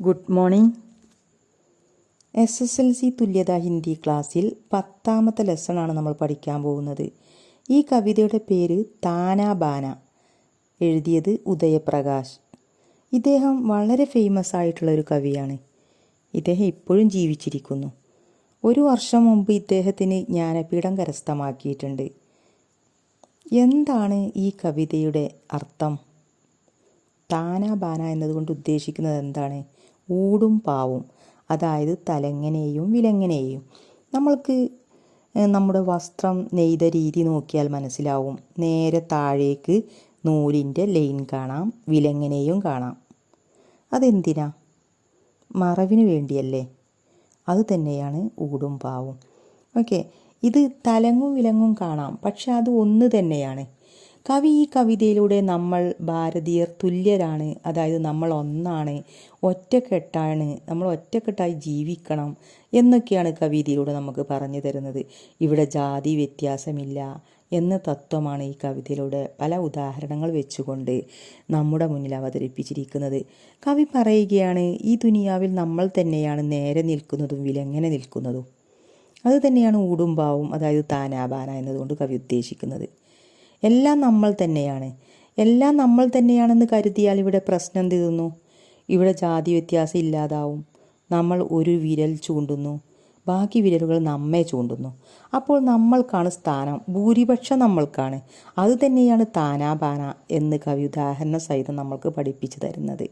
Good morning S S L C തുല്യത ഹിന്ദി ക്ലാസ്സിൽ പത്താമത്തെ ലെസണാണ് നമ്മൾ പഠിക്കാൻ പോകുന്നത്. ഈ കവിതയുടെ പേര് താനാബാന എഴുതിയത് ഉദയപ്രകാശ്. ഇദ്ദേഹം വളരെ ഫേമസ് ആയിട്ടുള്ള ഒരു കവിയാണ്. ഇദ്ദേഹം ഇപ്പോഴും ജീവിച്ചിരിക്കുന്നു. ഒരു വർഷം മുമ്പ് ഇദ്ദേഹത്തിന് ജ്ഞാനപീഠം കരസ്ഥമാക്കിയിട്ടുണ്ട്. എന്താണ് ഈ കവിതയുടെ അർത്ഥം? താന ബാന എന്നതുകൊണ്ട് ഉദ്ദേശിക്കുന്നത് എന്താണ്? ഊടും പാവും. അതായത് തലങ്ങനെയും വിലങ്ങനെയും. നമ്മൾക്ക് നമ്മുടെ വസ്ത്രം നെയ്ത രീതി നോക്കിയാൽ മനസ്സിലാവും. നേരെ താഴേക്ക് നൂലിന്റെ ലൈൻ കാണാം വിലങ്ങനെയും കാണാം. അതെന്തിനാ? മറവിന് വേണ്ടിയല്ലേ? അത് തന്നെയാണ് ഊടും പാവും. ഓക്കെ. ഇത് തലങ്ങും വിലങ്ങും കാണാം. പക്ഷെ അത് ഒന്ന് തന്നെയാണ്. കവി ഈ കവിതയിലൂടെ നമ്മൾ ഭാരതീയർ തുല്യരാണ്. അതായത് നമ്മൾ ഒന്നാണ്. ഒറ്റക്കെട്ടാണ്. നമ്മൾ ഒറ്റക്കെട്ടായി ജീവിക്കണം എന്നൊക്കെയാണ് കവിതയിലൂടെ നമുക്ക് പറഞ്ഞു തരുന്നത്. ഇവിടെ ജാതി വ്യത്യാസമില്ല എന്ന തത്വമാണ് ഈ കവിതയിലൂടെ പല ഉദാഹരണങ്ങൾ വെച്ചുകൊണ്ട് നമ്മുടെ മുന്നിൽ അവതരിപ്പിച്ചിരിക്കുന്നത്. കവി പറയുകയാണ് ഈ ദുനിയാവിൽ നമ്മൾ തന്നെയാണ് നേരെ നിൽക്കുന്നതും വിലങ്ങനെ നിൽക്കുന്നതും. അത് തന്നെയാണ് അതായത് താനാബാന എന്നതുകൊണ്ട് കവി ഉദ്ദേശിക്കുന്നത്. എല്ലാം നമ്മൾ തന്നെയാണ്. എല്ലാം നമ്മൾ തന്നെയാണെന്ന് കരുതിയാൽ ഇവിടെ പ്രശ്നം തീർന്നു ഇവിടെ ജാതി വ്യത്യാസം ഇല്ലാതാവും. നമ്മൾ ഒരു വിരൽ ചൂണ്ടുന്നു. ബാക്കി വിരലുകൾ നമ്മെ ചൂണ്ടുന്നു. അപ്പോൾ നമ്മൾക്കാണ് സ്ഥാനം. ഭൂരിപക്ഷം നമ്മൾക്കാണ്. അത് തന്നെയാണ് താനാബാന എന്ന് കവി ഉദാഹരണ സഹിതം നമ്മൾക്ക് പഠിപ്പിച്ചു തരുന്നത്.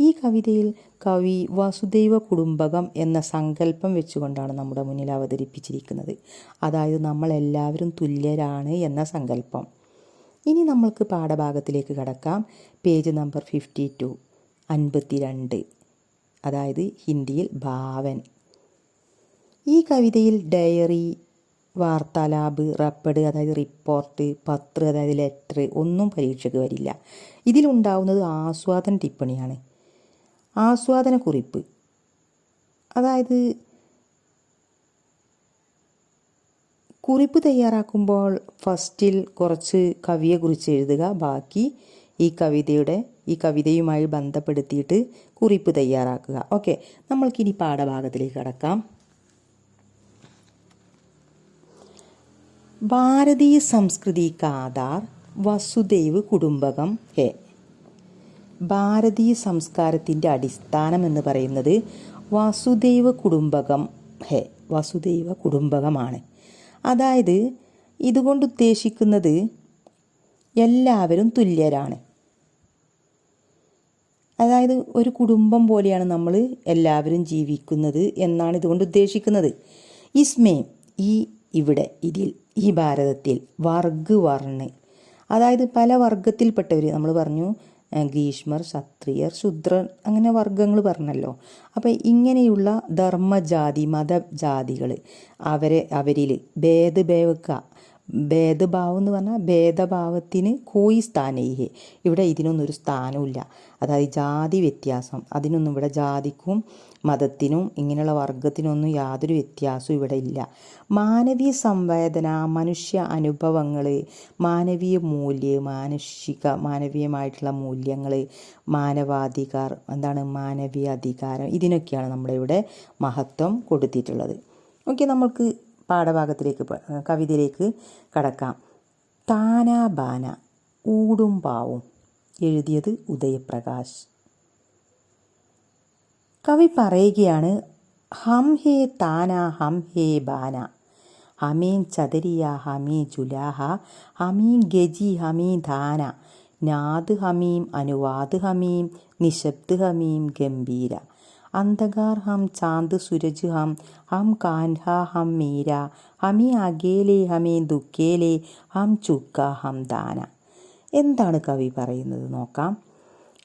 ഈ കവിതയിൽ കവി വസുദൈവ കുടുംബകം എന്ന സങ്കല്പം വെച്ചുകൊണ്ടാണ് നമ്മുടെ മുന്നിൽ അവതരിപ്പിച്ചിരിക്കുന്നത്. അതായത് നമ്മൾ എല്ലാവരും തുല്യരാണ് എന്ന സങ്കല്പം. ഇനി നമ്മൾക്ക് പാഠഭാഗത്തിലേക്ക് കടക്കാം. പേജ് നമ്പർ ഫിഫ്റ്റി ടു അൻപത്തി രണ്ട് അതായത് ഹിന്ദിയിൽ ഭാവൻ. ഈ കവിതയിൽ ഡയറി വാർത്താലാബ് റപ്പഡ് അതായത് റിപ്പോർട്ട് പത്ര അതായത് ലെറ്റർ ഒന്നും പരീക്ഷയ്ക്ക് വരില്ല. ഇതിലുണ്ടാവുന്നത് ആസ്വാദന ടിപ്പണിയാണ്. ആസ്വാദന കുറിപ്പ് അതായത് കുറിപ്പ് തയ്യാറാക്കുമ്പോൾ ഫസ്റ്റിൽ കുറച്ച് കവിയെക്കുറിച്ച് എഴുതുക. ബാക്കി ഈ കവിതയുടെ ഈ കവിതയുമായി ബന്ധപ്പെടുത്തിയിട്ട് കുറിപ്പ് തയ്യാറാക്കുക. ഓക്കെ നമ്മൾക്കിനി പാഠഭാഗത്തിലേക്ക് കടക്കാം. ഭാരതീയ സംസ്കൃതി കാതാർ വസുദേവ് കുടുംബകം എ ഭാരതീയ സംസ്കാരത്തിന്റെ അടിസ്ഥാനം എന്ന് പറയുന്നത് വസുദൈവ കുടുംബകം ഹെ. വസുദൈവ കുടുംബകമാണ്. അതായത് ഇതുകൊണ്ട് ഉദ്ദേശിക്കുന്നത് എല്ലാവരും തുല്യരാണ്. അതായത് ഒരു കുടുംബം പോലെയാണ് നമ്മൾ എല്ലാവരും ജീവിക്കുന്നത് എന്നാണ് ഇതുകൊണ്ട് ഉദ്ദേശിക്കുന്നത്. ഇസ്മേ ഈ ഇവിടെ ഇതിൽ ഈ ഭാരതത്തിൽ വർഗ് വർണ് അതായത് പല വർഗത്തിൽപ്പെട്ടവർ നമ്മൾ പറഞ്ഞു ഗ്രീഷ്മർ ക്ഷത്രിയർ ശുദ്രൻ അങ്ങനെ വർഗങ്ങൾ പറഞ്ഞല്ലോ. അപ്പോൾ ഇങ്ങനെയുള്ള ധർമ്മജാതി മതജാതികൾ അവരെ അവരിൽ ഭേദഭേവക്ക ഭേദഭാവം എന്ന് പറഞ്ഞാൽ ഭേദഭാവത്തിന് കോയി സ്ഥാനേഹി ഇവിടെ ഇതിനൊന്നും ഒരു സ്ഥാനമില്ല അതായത് ജാതി വ്യത്യാസം. അതിനൊന്നും ഇവിടെ ജാതിക്കും മതത്തിനും ഇങ്ങനെയുള്ള വർഗത്തിനൊന്നും യാതൊരു വ്യത്യാസവും ഇവിടെ ഇല്ല. മാനവീയ സംവേദന മനുഷ്യ അനുഭവങ്ങൾ മാനവീയ മൂല്യ മാനുഷിക മാനവീയമായിട്ടുള്ള മൂല്യങ്ങൾ മാനവാധികാർ എന്താണ് മാനവീയ അധികാരം ഇതിനൊക്കെയാണ് നമ്മളിവിടെ മഹത്വം കൊടുത്തിട്ടുള്ളത്. ഓക്കെ നമ്മൾക്ക് പാഠഭാഗത്തിലേക്ക് കവിതയിലേക്ക് കടക്കാം. താനാ ബാന ഊടും പാവും എഴുതിയത് ഉദയപ്രകാശ്. കവി പറയുകയാണ് ഹം ഹേ താന ഹം ഹേ ബാന. ഹമീൻ ചതരിയ ഹമീ ജുലാഹ ഹമീ ഗജി ഹമീ ധാന. നാദ് ഹമീം അനുവാദ് ഹമീം നിശബ്ദ് ഹമീം ഗംഭീര. അന്ധകാർ ഹം ചാന്ദ് സുരജ് ഹം ഹം കാൻഹ ഹം മീര ഹമി അകേലെ ഹമേ ദുഃഖേലെ ഹം ചുക്ക ഹം ദാന. എന്താണ് കവി പറയുന്നത് നോക്കാം.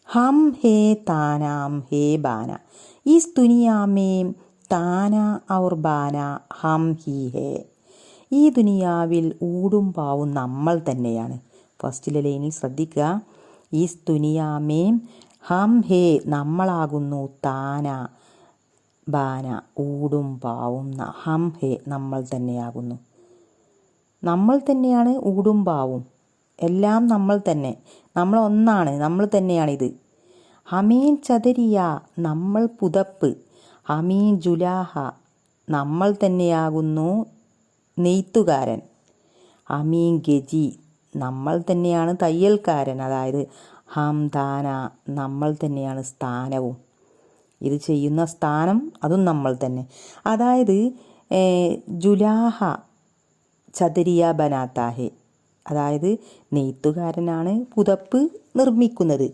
ഹം ഹേ താനാം ഹേ ബാന. ഈ സ്തുനിയാമേ താന ഔർ ബാന ഹം ഹി ഹേ. ഈ ദുനിയാവിൽ ഊടും പാവും നമ്മൾ തന്നെയാണ്. ഫസ്റ്റിലെ ലൈനിൽ ശ്രദ്ധിക്കുക. ഈ ദുനിയാമേം ഹം ഹേ നമ്മളാകുന്നു താന ബാന ഊടും പാവും ഹം ഹേ നമ്മൾ തന്നെയാകുന്നു. നമ്മൾ തന്നെയാണ് ഊടും പാവും. എല്ലാം നമ്മൾ തന്നെ. നമ്മൾ ഒന്നാണ്. നമ്മൾ തന്നെയാണിത് ഹമീൻ ചതരിയ നമ്മൾ പുതപ്പ്. ഹമീൻ ജുലാഹ നമ്മൾ തന്നെയാകുന്നു നെയ്ത്തുകാരൻ. അമീൻ ഗജി നമ്മൾ തന്നെയാണ് തയ്യൽക്കാരൻ. അതായത് ഹംദാന നമ്മൾ തന്നെയാണ് സ്ഥാനവും. ഇത് ചെയ്യുന്ന സ്ഥാനം അതും നമ്മൾ തന്നെ. അതായത് ജുലാഹ ചതരിയ ബനാത്താഹെ. അതായത് നെയ്ത്തുകാരനാണ് പുതപ്പ് നിർമ്മിക്കുന്നത്.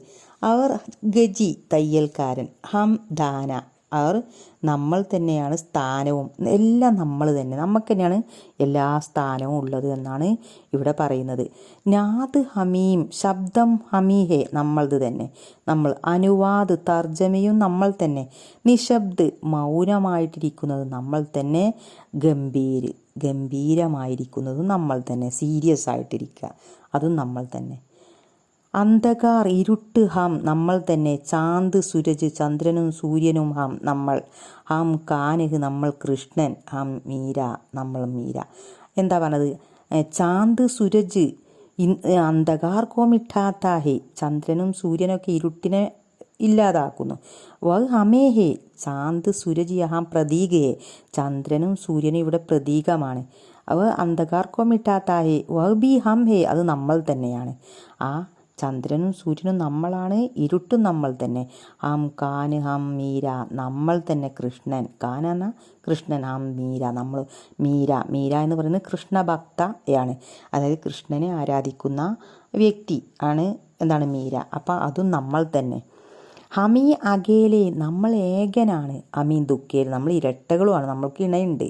അവർ ഗജി തയ്യൽക്കാരൻ. ഹം ദാന അവർ നമ്മൾ തന്നെയാണ് സ്ഥാനവും. എല്ലാം നമ്മൾ തന്നെ. നമുക്ക് തന്നെയാണ് എല്ലാ സ്ഥാനവും ഉള്ളത് എന്നാണ് ഇവിടെ പറയുന്നത്. നാദ് ഹമീം ശബ്ദം ഹമീഹെ നമ്മളത് തന്നെ. നമ്മൾ അനുവാദ് തർജമയും നമ്മൾ തന്നെ. നിശബ്ദ് മൗനമായിട്ടിരിക്കുന്നത് നമ്മൾ തന്നെ. ഗംഭീർ ഗംഭീരമായിരിക്കുന്നതും നമ്മൾ തന്നെ. സീരിയസ് ആയിട്ടിരിക്കുക. അതും നമ്മൾ തന്നെ. അന്ധകാർ ഇരുട്ട് ഹാം നമ്മൾ തന്നെ. ചാന്ത് സുരജ് ചന്ദ്രനും സൂര്യനും ഹാം നമ്മൾ. ഹാം കാനഹ് നമ്മൾ കൃഷ്ണൻ ഹാം മീര നമ്മൾ മീര. എന്താ പറഞ്ഞത്? ചാന്ത് സുരജ് അന്ധകാർ കോ മിഠാത്താഹേ ചന്ദ്രനും സൂര്യനൊക്കെ ഇരുട്ടിനെ ഇല്ലാതാക്കുന്നു. വ ഹമേഹേ ചാന്ത് സൂരജ് യഹാം പ്രതീകയെ ചന്ദ്രനും സൂര്യനും ഇവിടെ പ്രതീകമാണ്. അവ അന്ധകാർക്കോ മിട്ടാത്താഹേ വഹ് ബി ഹം ഹേ അത് നമ്മൾ തന്നെയാണ്. ആ ചന്ദ്രനും സൂര്യനും നമ്മളാണ് ഇരുട്ടും നമ്മൾ തന്നെ. ഹം കാന് ഹം മീര നമ്മൾ തന്നെ കൃഷ്ണൻ. കാനാന്ന കൃഷ്ണൻ ഹം മീര. നമ്മൾ മീര മീര എന്ന് പറയുന്നത് കൃഷ്ണഭക്തയാണ്. അതായത് കൃഷ്ണനെ ആരാധിക്കുന്ന വ്യക്തി ആണ് എന്താണ് മീര. അപ്പം അതും നമ്മൾ തന്നെ. ഹമി അകേലെ നമ്മൾ ഏകനാണ്. അമീൻ ദുഃഖേൽ നമ്മൾ ഇരട്ടകളുമാണ് നമ്മൾക്ക് ഇണയുണ്ട്.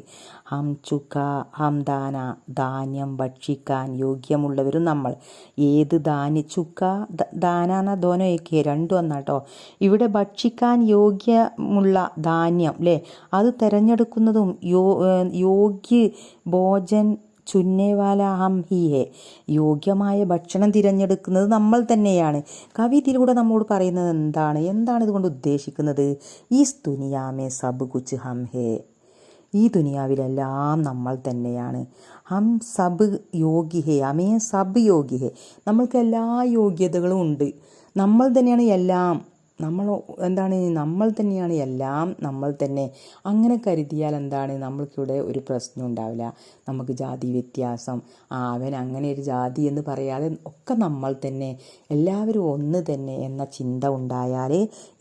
ഹം ചുക്ക ഹംദാന ധാന്യം ഭക്ഷിക്കാൻ യോഗ്യമുള്ളവരും നമ്മൾ. ഏത് ധാന്യ ചുക്ക ദാനാന ധോനയൊക്കെ രണ്ടും ഒന്നാട്ടോ ഇവിടെ ഭക്ഷിക്കാൻ യോഗ്യമുള്ള ധാന്യം അല്ലേ അത് തിരഞ്ഞെടുക്കുന്നതും യോ യോഗ്യ ഭോജൻ ചുന്നേവാല ഹം ഹി. ഹേ യോഗ്യമായ ഭക്ഷണം തിരഞ്ഞെടുക്കുന്നത് നമ്മൾ തന്നെയാണ്. കവി ഇതിലൂടെ നമ്മോട് പറയുന്നത് എന്താണ്? എന്താണ് ഇതുകൊണ്ട് ഉദ്ദേശിക്കുന്നത്? ഈ ദുനിയാമേ സബ് കുച്ച് ഹം ഹേ. ഈ ദുനിയാവിലെല്ലാം നമ്മൾ തന്നെയാണ്. ഹം സബ് യോഗി ഹേ അമേ സബ് യോഗി ഹേ. നമ്മൾക്ക് എല്ലാ യോഗ്യതകളും ഉണ്ട്. നമ്മൾ തന്നെയാണ് എല്ലാം. നമ്മൾ എന്താണ് നമ്മൾ തന്നെയാണ് എല്ലാം നമ്മൾ തന്നെ. അങ്ങനെ കരുതിയാൽ എന്താണ് നമ്മൾക്കിവിടെ ഒരു പ്രശ്നം ഉണ്ടാവില്ല. നമുക്ക് ജാതി വ്യത്യാസം അവൻ അങ്ങനെ ഒരു ജാതി എന്ന് പറയാതെ ഒക്കെ നമ്മൾ തന്നെ എല്ലാവരും ഒന്ന് തന്നെ എന്ന ചിന്ത ഉണ്ടായാൽ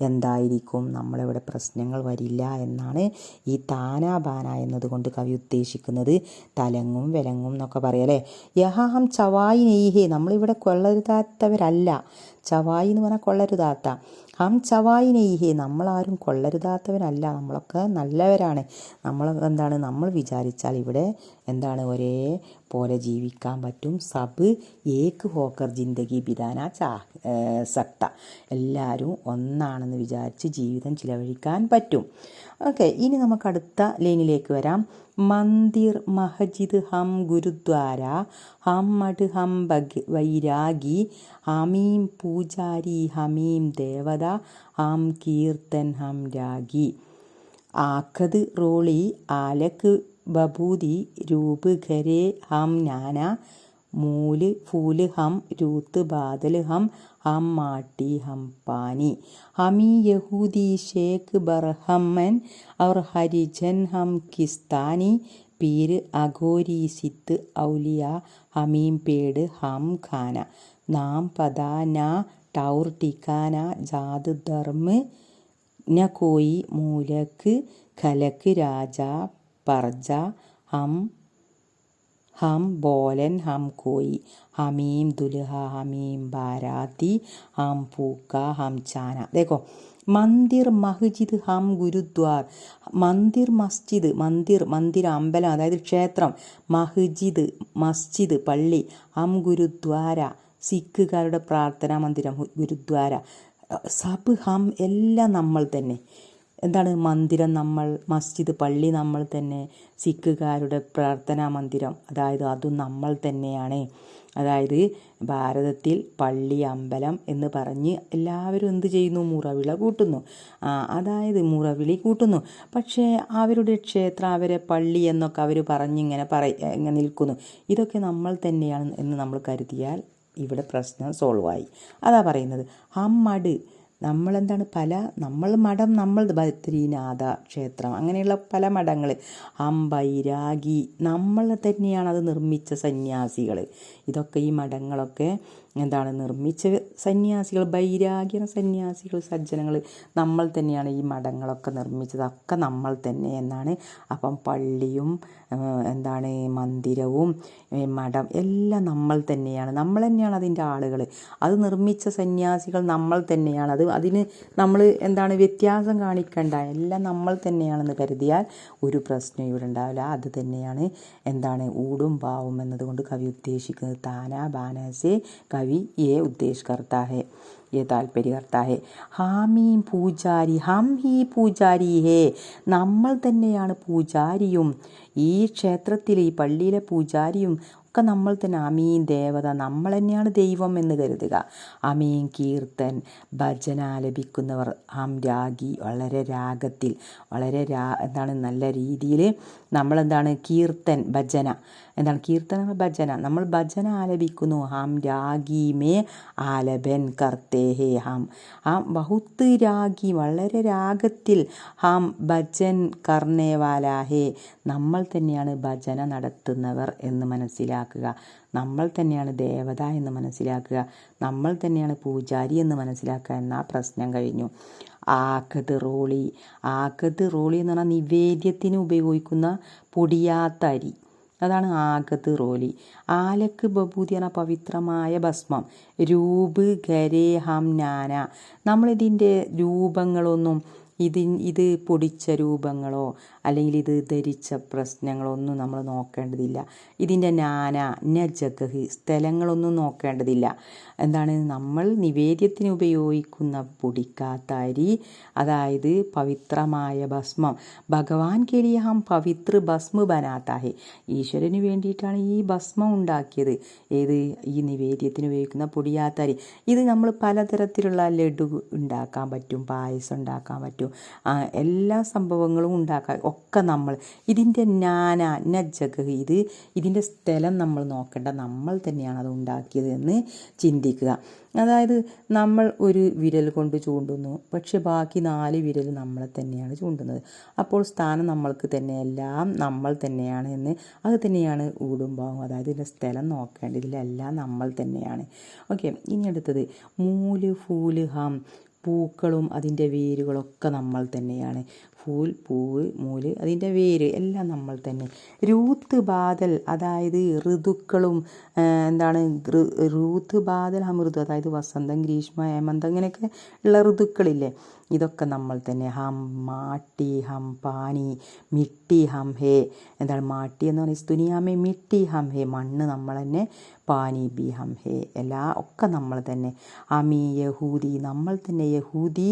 എന്തായിരിക്കും? നമ്മളിവിടെ പ്രശ്നങ്ങൾ വരില്ല എന്നാണ് ഈ താനാ ബാന എന്നതുകൊണ്ട് കവി ഉദ്ദേശിക്കുന്നത്. തലങ്ങും വിലങ്ങും എന്നൊക്കെ പറയല്ലേ യഹാഹം ചവായി നെയ്ഹേ നമ്മളിവിടെ കൊള്ളരുതാത്തവരല്ല. ചവായി എന്ന് പറഞ്ഞാൽ കൊള്ളരുതാത്ത. ഹം ചവായി നെയ്ഹേ നമ്മളാരും കൊള്ളരുതാത്തവരല്ല. നമ്മളൊക്കെ നല്ലവരാണ്. നമ്മൾ എന്താണ്? നമ്മൾ വിചാരിച്ചാൽ ഇവിടെ എന്താണ്? ഒരേ പോലെ ജീവിക്കാൻ പറ്റും. സബ് ഏക്ക് ഹോക്കർ ജിന്ദഗി ബിദാന ചാ സക്ത എല്ലാവരും ഒന്നാണെന്ന് വിചാരിച്ച് ജീവിതം ചിലവഴിക്കാൻ പറ്റും. ഓക്കെ ഇനി നമുക്ക് അടുത്ത ലൈനിലേക്ക് വരാം. മന്ദിർ മഹജിദ് ഹം ഗുരുദ്വാര ഹം മഠ് ഹം വൈരാഗി ഹമീം പൂജാരി ഹമീം ദേവത ഹം കീർത്തൻ ഹം രാഗി. ആഖത് റോളി ആലക്ക് ബബൂതി രൂപ് ഖരേ ഹം നാന മൂൽ ഫൂൽ ഹം രൂത്ത് ബാദൽ ഹം ഹം മാട്ടി ഹം പാനി. ഹമി യഹൂദി ഷേഖ് ബർഹമ്മൻ അവർ ഹരിജൻ ഹം കിസ്താനി പീര് അഘോരി സിത്ത് ഔലിയ ഹമീം പേട് ഹം ഖാന. നാം പദാ ന ടൗർ ടിക്കാന ജാത് ധർമ്മ് കോയി മൂലക്ക് കലക്ക് രാജ പർജ ഹം ഹം ബോലൻ ഹം കോയി ഹമീം ദുലഹ ഹമീം ബാരാതി ഹം പൂക്ക ഹം ചാന. ദേഖോ മന്ദിർ മഹ്ജിദ് ഹം ഗുരുദ്വാർ മന്ദിർ മസ്ജിദ് മന്ദിർ മന്ദിർ അമ്പലം അതായത് ക്ഷേത്രം മഹ്ജിദ് മസ്ജിദ് പള്ളി ഹം ഗുരുദ്വാര സിഖുകാരുടെ പ്രാർത്ഥനാ മന്ദിരം ഗുരുദ്വാര സബ് ഹം എല്ലാം നമ്മൾ തന്നെ. എന്താണ് മന്ദിരം നമ്മൾ മസ്ജിദ് പള്ളി നമ്മൾ തന്നെ സിഖുകാരുടെ പ്രാർത്ഥനാ മന്ദിരം. അതായത് അതും നമ്മൾ തന്നെയാണ്. അതായത് ഭാരതത്തിൽ പള്ളി അമ്പലം എന്ന് പറഞ്ഞ് എല്ലാവരും എന്ത് ചെയ്യുന്നു? മുറവിള കൂട്ടുന്നു. അതായത് മുറവിളി കൂട്ടുന്നു. പക്ഷേ അവരുടെ ക്ഷേത്രം അവരെ പള്ളി എന്നൊക്കെ അവർ പറഞ്ഞിങ്ങനെ പറ നിൽക്കുന്നു. ഇതൊക്കെ നമ്മൾ തന്നെയാണ് എന്ന് നമ്മൾ കരുതിയാൽ ഇവിടെ പ്രശ്നം സോൾവ് ആയി അതാ പറയുന്നത് ഹമ്മട് നമ്മളെന്താണ് പല നമ്മൾ മഠം നമ്മൾ ബദ്രീനാഥ ക്ഷേത്രം അങ്ങനെയുള്ള പല മഠങ്ങൾ അമ്പൈരാഗി നമ്മൾ തന്നെയാണ് അത് നിർമ്മിച്ച സന്യാസികൾ ഇതൊക്കെ ഈ മഠങ്ങളൊക്കെ എന്താണ് നിർമ്മിച്ച സന്യാസികൾ ബൈരാഗ്യ സന്യാസികൾ സജ്ജനങ്ങൾ നമ്മൾ തന്നെയാണ് ഈ മഠങ്ങളൊക്കെ നിർമ്മിച്ചത്. ഒക്കെ നമ്മൾ തന്നെ എന്നാണ് അപ്പം പള്ളിയും എന്താണ് മന്ദിരവും മഠം എല്ലാം നമ്മൾ തന്നെയാണ്. നമ്മൾ തന്നെയാണ് അതിന്റെ ആളുകൾ അത് നിർമ്മിച്ച സന്യാസികൾ നമ്മൾ തന്നെയാണ്. അത് അതിന് നമ്മൾ എന്താണ് വ്യത്യാസം കാണിക്കേണ്ട. എല്ലാം നമ്മൾ തന്നെയാണെന്ന് കരുതിയാൽ ഒരു പ്രശ്നം ഇവിടെ ഉണ്ടാവില്ല. അത് തന്നെയാണ് എന്താണ് ഊടും പാവും എന്നതുകൊണ്ട് കവി ഉദ്ദേശിക്കുന്നത്. താനാ ബാനാസെ കവി ഏ ഉദ്ദേശകർത്താഹെ. ये താല്പര്യം അർത്ഥ ഹേ ഹാമീം പൂജാരി ഹം ഹി പൂജാരി ഹേ നമ്മൾ തന്നെയാണ് പൂജാരിയും. ഈ ക്ഷേത്രത്തിലെ ഈ പള്ളിയിലെ പൂജാരിയും ഒക്കെ നമ്മൾ തന്നെ. അമീൻ ദേവത നമ്മൾ തന്നെയാണ് ദൈവം എന്ന് കരുതുക. അമീൻ കീർത്തൻ ഭജന ആലപിക്കുന്നവർ ആം രാഗി വളരെ രാഗത്തിൽ വളരെ രാ എന്താണ് നല്ല രീതിയിൽ നമ്മളെന്താണ് കീർത്തൻ ഭജന. എന്താണ് കീർത്തന ഭജന. നമ്മൾ ഭജന ആലപിക്കുന്നു. ഹാം രാഗി മേ ആലപൻ കർത്തേ ഹേ ഹാം. ഹം ബഹുത്ത് രാഗി വളരെ രാഗത്തിൽ ഹാം ഭജൻ കർണേവാലാ ഹേ. നമ്മൾ തന്നെയാണ് ഭജന നടത്തുന്നവർ എന്ന് മനസ്സിലാക്കുക നമ്മൾ തന്നെയാണ് ദേവത എന്ന് മനസ്സിലാക്കുക. നമ്മൾ തന്നെയാണ് പൂജാരി എന്ന് മനസ്സിലാക്കുക എന്ന പ്രശ്നം കഴിഞ്ഞു. ആക്കത് റോളി. ആക്കത് റോളി എന്ന് പറഞ്ഞാൽ നിവേദ്യത്തിന് ഉപയോഗിക്കുന്ന പൊടിയാത്ത അരി. അതാണ് ആകത്ത് റോലി ആലക്ക് ബഭൂതി എന്ന പവിത്രമായ ഭസ്മം. രൂപ് ഗരേ ഹം നാന. നമ്മളിതിന്റെ രൂപങ്ങളൊന്നും ഇതിൻ ഇത് പൊടിച്ച രൂപങ്ങളോ അല്ലെങ്കിൽ ഇത് ധരിച്ച പ്രശ്നങ്ങളൊന്നും നമ്മൾ നോക്കേണ്ടതില്ല. ഇതിന്റെ നാന ന ജഗഹ് സ്ഥലങ്ങളൊന്നും നോക്കേണ്ടതില്ല. എന്താണ്? നമ്മൾ നിവേദ്യത്തിന് ഉപയോഗിക്കുന്ന പൊടിക്കാത്ത അരി അതായത് പവിത്രമായ ഭസ്മം. ഭഗവാൻ കെലിയ ഹം പവിത്ര ഭസ്മ ബനാത്താഹെ ഈശ്വരന് വേണ്ടിയിട്ടാണ് ഈ ഭസ്മം ഉണ്ടാക്കിയത്. ഏത്? ഈ നിവേദ്യത്തിന് ഉപയോഗിക്കുന്ന പൊടിയാത്ത അരി ഇത് നമ്മൾ പലതരത്തിലുള്ള ലഡു ഉണ്ടാക്കാൻ പറ്റും പായസം ഉണ്ടാക്കാൻ പറ്റും. എല്ലാ സംഭവങ്ങളും ഉണ്ടാക്കാൻ ഒക്കെ നമ്മൾ. ഇതിന്റെ നാന നജഗ് ഇത് ഇതിന്റെ സ്ഥലം നമ്മൾ നോക്കേണ്ട നമ്മൾ തന്നെയാണ് അത് ഉണ്ടാക്കിയത് എന്ന് ചിന്തിക്കുക. അതായത് നമ്മൾ ഒരു വിരൽ കൊണ്ട് ചൂണ്ടുന്നു പക്ഷെ ബാക്കി നാല് വിരൽ നമ്മളെ തന്നെയാണ് ചൂണ്ടുന്നത്. അപ്പോൾ സ്ഥാനം നമ്മൾക്ക് തന്നെ എല്ലാം നമ്മൾ തന്നെയാണ് എന്ന് അത് തന്നെയാണ് ഊടുമ്പാവും അതായത് ഇതിന്റെ സ്ഥലം നോക്കേണ്ടതിലെല്ലാം നമ്മൾ തന്നെയാണ്. ഓക്കെ ഇനി അടുത്തത്. മൂൽ ഫൂൽ ഹം പൂക്കളും അതിന്റെ വേരുകളൊക്കെ നമ്മൾ തന്നെയാണ്. ഫൂൽ പൂവ് മൂൽ അതിന്റെ വേര് എല്ലാം നമ്മൾ തന്നെ. രൂത്ത് ബാദൽ അതായത് ഋതുക്കളും എന്താണ് റൂത്ത് ബാദൽ അമൃതു അതായത് വസന്തം ഗ്രീഷ്മ ഹേമന്തം അങ്ങനെയൊക്കെ ഉള്ള ഋതുക്കളില്ലേ? ഇതൊക്കെ നമ്മൾ തന്നെ ഹം മാട്ടി ഹം പാനി മിട്ടി ഹം ഹേ. എന്താണ് മാട്ടി എന്ന് പറയുന്നത് ദുനിയാമേ മിട്ടി ഹം ഹേ. മണ്ണ് നമ്മൾ തന്നെ പാനി ബി ഹം ഹേ. എല്ലാ ഒക്കെ നമ്മൾ തന്നെ. അമി യഹൂദി നമ്മൾ തന്നെ യഹൂദി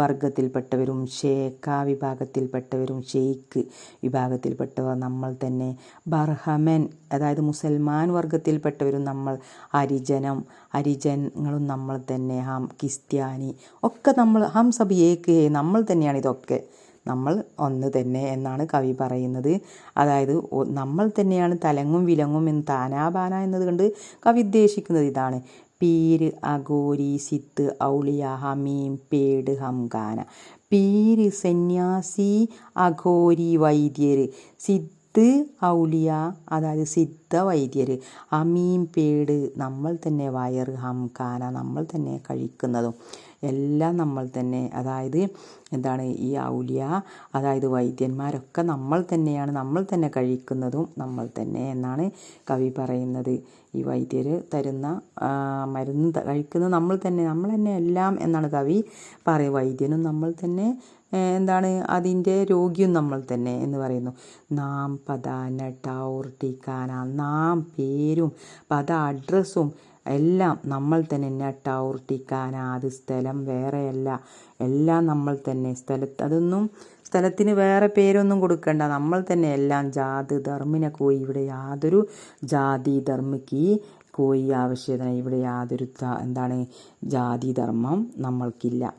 വർഗത്തിൽപ്പെട്ടവരും ഷേക്ക വിഭാഗത്തിൽപ്പെട്ടവരും ഷെയ്ഖ് വിഭാഗത്തിൽപ്പെട്ടവർ നമ്മൾ തന്നെ. ബർഹമൻ അതായത് മുസൽമാൻ വർഗത്തിൽപ്പെട്ടവരും നമ്മൾ അരിജനം അരിജനങ്ങളും നമ്മൾ തന്നെ ഹം ക്രിസ്ത്യാനി ഒക്കെ നമ്മൾ ഹം സബ് ഏക്ക് നമ്മൾ തന്നെയാണ് ഇതൊക്കെ. നമ്മൾ ഒന്ന് തന്നെ എന്നാണ് കവി പറയുന്നത്. അതായത് നമ്മൾ തന്നെയാണ് തലങ്ങും വിലങ്ങും എന്ന് താനാബാന എന്നതുകൊണ്ട് കവി ഉദ്ദേശിക്കുന്നത് ഇതാണ്. പീര് അഗോരി സിത്ത് ഔളിയ ഹമീം പേട് ഹംഗാന. പീര് സന്യാസി അഘോരി വൈദ്യർ സിദ്ധ് ഔലിയ അതായത് സിദ്ധ വൈദ്യർ അമീം പേട് നമ്മൾ തന്നെ വയർ ഹംഖാന നമ്മൾ തന്നെ കഴിക്കുന്നതും. എല്ലാം നമ്മൾ തന്നെ അതായത് എന്താണ് ഈ ഔലിയ അതായത് വൈദ്യന്മാരൊക്കെ നമ്മൾ തന്നെയാണ് നമ്മൾ തന്നെ കഴിക്കുന്നതും നമ്മൾ തന്നെ എന്നാണ് കവി പറയുന്നത്. ഈ വൈദ്യർ തരുന്ന മരുന്ന് കഴിക്കുന്നത് നമ്മൾ തന്നെ നമ്മൾ തന്നെ എല്ലാം എന്നാണ് കവി പറയുക വൈദ്യനും നമ്മൾ തന്നെ എന്താണ് അതിന്റെ രോഗിയും നമ്മൾ തന്നെ എന്ന് പറയുന്നു. നാം പദ നട്ടൗർ ടിക്കാന നാം പേരും പദ അഡ്രസ്സും എല്ലാം നമ്മൾ തന്നെ നട്ടാവർത്തിക്കാൻ അത് സ്ഥലം വേറെയല്ല. എല്ലാം നമ്മൾ തന്നെ സ്ഥലത്ത് അതൊന്നും സ്ഥലത്തിന് വേറെ പേരൊന്നും കൊടുക്കണ്ട. നമ്മൾ തന്നെ എല്ലാം ജാതി ധർമ്മിനെ കോയി ഇവിടെ യാതൊരു ജാതി ധർമ്മിക്ക് കോയി ആവശ്യത ഇവിടെ യാതൊരു എന്താണ് ജാതി ധർമ്മം നമ്മൾക്കില്ല.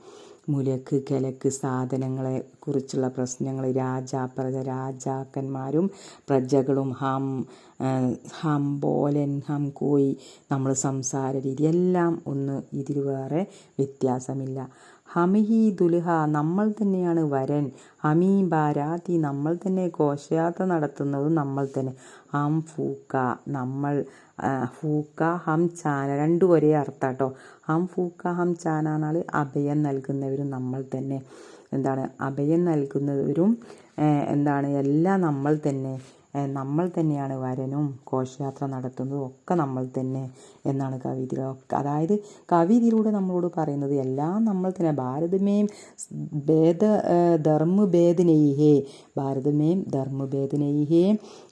മുലക്ക് കിലക്ക് സാധനങ്ങളെ കുറിച്ചുള്ള പ്രശ്നങ്ങൾ രാജാ പ്രജ രാജാക്കന്മാരും പ്രജകളും ഹം ഹം ബോലൻ ഹം കോയി നമ്മൾ സംസാര രീതി എല്ലാം ഒന്ന് ഇതിൽ വേറെ വ്യത്യാസമില്ല. ഹമിഹി ദുൽഹ നമ്മൾ തന്നെയാണ് വരൻ. ഹമീ ബാരാതി നമ്മൾ തന്നെ ഘോഷയാത്ര നടത്തുന്നത് നമ്മൾ തന്നെ. ഹം ഫൂക്ക നമ്മൾ ഫൂക്ക ഹം ചാന രണ്ടു ഒരേ അർത്ഥം കേട്ടോ. ഹം ഫൂക്ക ഹം ചാനാണ് അഭയം നൽകുന്നവരും നമ്മൾ തന്നെ. എന്താണ്? അഭയം നൽകുന്നവരും എന്താണ്? എല്ലാം നമ്മൾ തന്നെ. നമ്മൾ തന്നെയാണ് വരനും ഘോഷയാത്ര നടത്തുന്നതും ഒക്കെ നമ്മൾ തന്നെ എന്നാണ് കവിത അതായത് കവിതയിലൂടെ നമ്മളോട് പറയുന്നത് എല്ലാം നമ്മൾ തന്നെ. ഭാരതമേം ഭേദ ധർമ്മഭേദനൈഹേ ഭാരതമേം ധർമ്മഭേദനൈഹേ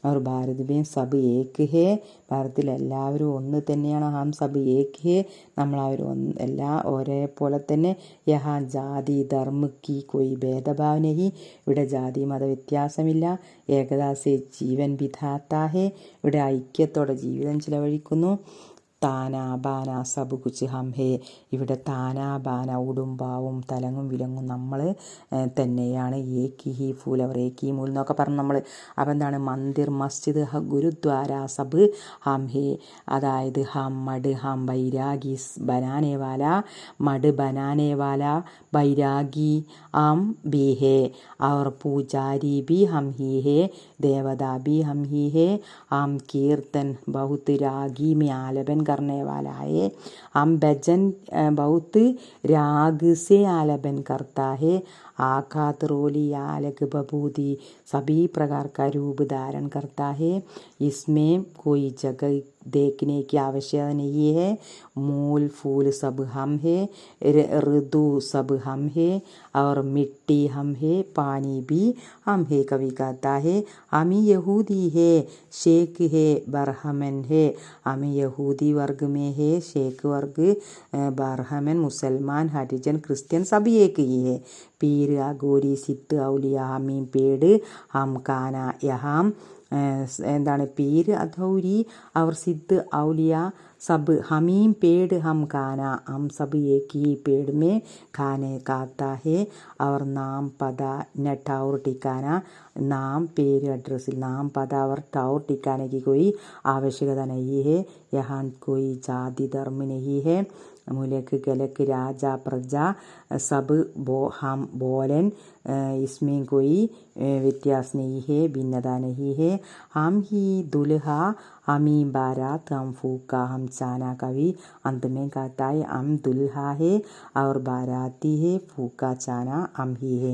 അവർ ഭാരതമേം സബ് ഏക് ഹേ ഭാരതത്തിൽ എല്ലാവരും ഒന്ന് തന്നെയാണ് ഹാം സബ് ഏക് ഹേ നമ്മളവർ ഒന്ന് എല്ലാ ഒരേപോലെ തന്നെ യഹാ ജാതി ധർമ്മ കി കൊയ് ഭേദഭാവനഹി. ഇവിടെ ജാതി മത വ്യത്യാസമില്ല. ഏകദാസേച്ചി ജീവൻ വിധാത്ത ഇവിടെ ഐക്യത്തോടെ ജീവിതം ചിലവഴിക്കുന്നു. താന ബാന സബു കുച്ചി ഹംഹേ. ഇവിടെ താന ബാന ഉടുമ്പാവും തലങ്ങും വിലങ്ങും നമ്മൾ തന്നെയാണ് ഏ കി ഹി ഫൂൽ ഏ കി മൂൽ എന്നൊക്കെ പറഞ്ഞ് നമ്മൾ അപ്പം എന്താണ്? മന്ദിർ മസ്ജിദ് ഹ ഗുരുദ്വാര സബ് ഹംഹേ. അതായത് ഹം മഡ് ഹം ബൈരാഗി ബനാനേവാല മഡ് ബനാനേവാല ബൈരാഗി ആം ബി ഹേ അവർ പൂജാരി ബി ഹം ഹി ഹേ. ദേവത ബി ഹം ഹി ഹേ. ആം കീർത്തൻ ബഹുത് രാഗി മ്യാലപൻ करने वाला है हम भजन बहुत राग से आलपन करता है आकात रोली आलक बबूदी सभी प्रकार का रूप धारण करता है इसमें कोई जगह देखने की आवश्यकता नहीं है मूल फूल सब हम है ऋतु सब हम है और मिट्टी हम है पानी भी हम है कवि कहता है हम यहूदी है शेख है बरहमन है हम यहूदी वर्ग में है शेख वर्ग बरहमन मुसलमान हरिजन क्रिश्चियन सभी एक ही है पीर अगोरी सिद्ध औलिया हमीम पेड़ हम काना यहाം എന്താണ് പേര് അധൗരി അവർ സിദ്ധ് ഔലിയ सब हम ही पेड़ हम खाना हम सब एक ही पेड़ में खाने खाता है और नाम पता न टावर ठिकाना नाम पेड़ एड्रेस नाम पता और टावर ठिकाने की कोई आवश्यकता नहीं है यहाँ कोई जाति धर्म नहीं है मुलक गलक राजा प्रजा സബ് ബോ ഹം ബോലൻ ഇസ്മീൻ കൊയ് വ്യത്യാസ് നെയ്ഹെ ഭിന്നത ഹം ഹി ദുൽഹ അമീ ബാരാ തം ഫൂക്ക ഹം ചാന കവി അന്തമേ Cathay um Dulha he our ബാരാത്തി hey ഫൂക്ക ചാന um he ഹേ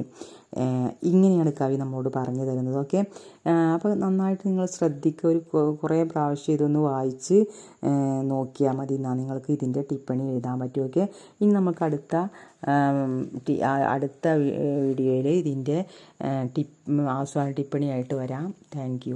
ഇങ്ങനെയാണ് കവി നമ്മളോട് പറഞ്ഞു തരുന്നത്. ഓക്കെ? അപ്പോൾ നന്നായിട്ട് നിങ്ങൾ ശ്രദ്ധിക്കുക ഒരു കുറേ പ്രാവശ്യം ഇതൊന്ന് വായിച്ച് നോക്കിയാൽ മതി. എന്നാൽ നിങ്ങൾക്ക് ഇതിന്റെ ടിപ്പണി എഴുതാൻ പറ്റുമൊക്കെ ഇനി നമുക്ക് അടുത്ത അടുത്ത വീഡിയോയിൽ ഇതിന്റെ ടിപ്പ് ആസ്വാദന ടിപ്പണിയായിട്ട് വരാം. താങ്ക്